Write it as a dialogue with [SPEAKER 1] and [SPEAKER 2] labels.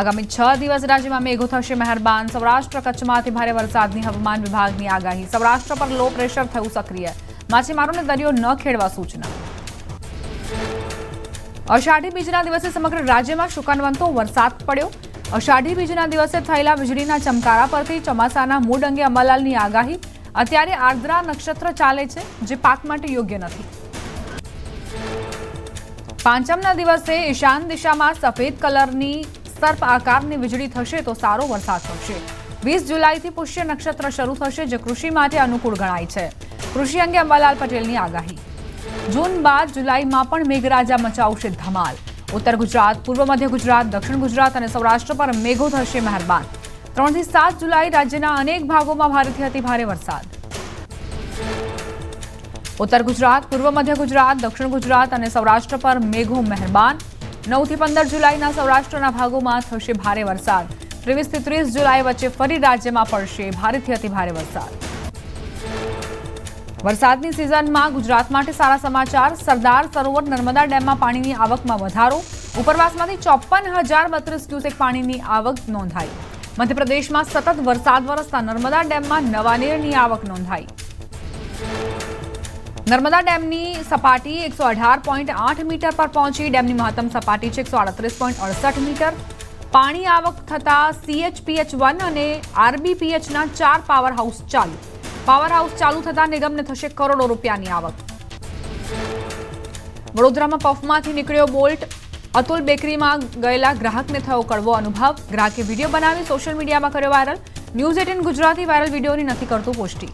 [SPEAKER 1] આગામી છ દિવસ રાજ્યમાં મેઘો થશે. મહેરબાન. સૌરાષ્ટ્ર કચ્છમાંથી ભારે વરસાદની હવામાન વિભાગની આગાહી. સૌરાષ્ટ્ર પર લો પ્રેશર થયું સક્રિય. માછીમારોને દરિયો ન ખેડવા સૂચના. અષાઢી બીજના દિવસે સમગ્ર રાજ્યમાં શુકાનવંતો વરસાદ પડ્યો. અષાઢી બીજના દિવસે થયેલા વીજળીના ચમકારા પરથી ચોમાસાના મૂડ અંગે અમલાલની આગાહી. અત્યારે આર્દ્રા નક્ષત્ર ચાલે છે, જે પાક માટે યોગ્ય નથી. પાંચમના દિવસે ઈશાન દિશામાં સફેદ કલરની સર્પ આકારની વીજળી થશે તો સારો વરસાદ થશે. વીસ જુલાઈથી પુષ્ય નક્ષત્ર શરૂ થશે, જે કૃષિ માટે અનુકૂળ ગણાય છે. કૃષિ અંગે અંબાલાલ પટેલની આગાહી. જૂન બાદ જુલાઈમાં પણ મેઘરાજા મચાવશે ધમાલ. ઉત્તર ગુજરાત, પૂર્વ મધ્ય ગુજરાત, દક્ષિણ ગુજરાત અને સૌરાષ્ટ્ર પર મેઘો થશે મહેરબાન. ત્રણથી સાત જુલાઈ રાજ્યના અનેક ભાગોમાં ભારેથી અતિ ભારે વરસાદ. ઉત્તર ગુજરાત, પૂર્વ મધ્ય ગુજરાત, દક્ષિણ ગુજરાત અને સૌરાષ્ટ્ર પર મેઘો મહેરબાન. નવથી પંદર જુલાઈના સૌરાષ્ટ્રના ભાગોમાં થશે ભારે વરસાદ. ત્રેવીસથી ત્રીસ જુલાઈ વચ્ચે ફરી રાજ્યમાં પડશે ભારેથી અતિ ભારે વરસાદ. વરસાદની સિઝનમાં ગુજરાત માટે સારા સમાચાર. સરદાર સરોવર નર્મદા ડેમમાં પાણીની આવકમાં વધારો. ઉપરવાસમાંથી ચોપન હજાર બત્રીસ ક્યુસેક પાણીની આવક નોંધાઈ. મધ્યપ્રદેશમાં સતત વરસાદ વરસતા નર્મદા ડેમમાં નવા નીરની આવક નોંધાઈ. નર્મદા ડેમની સપાટી એકસો અઢાર પોઈન્ટ આઠ મીટર પર પહોંચી. ડેમની મહત્તમ સપાટી છે એકસો આડત્રીસ પોઈન્ટ અડસઠ મીટર. પાણી આવક થતાં સીએચપીએચ વન અને આરબીપીએચના ચાર પાવર હાઉસ ચાલુ. પાવર હાઉસ ચાલુ થતાં નિગમને થશે કરોડો રૂપિયાની આવક. વડોદરામાં પફમાંથી નીકળ્યો બોલ્ટ. અતુલ બેકરીમાં ગયેલા ગ્રાહકને થયો કડવો અનુભવ. ગ્રાહકે વીડિયો બનાવી સોશિયલ મીડિયામાં કર્યો viral news eighteen Gujarati viral વિડીયોની નથી કરતું પુષ્ટિ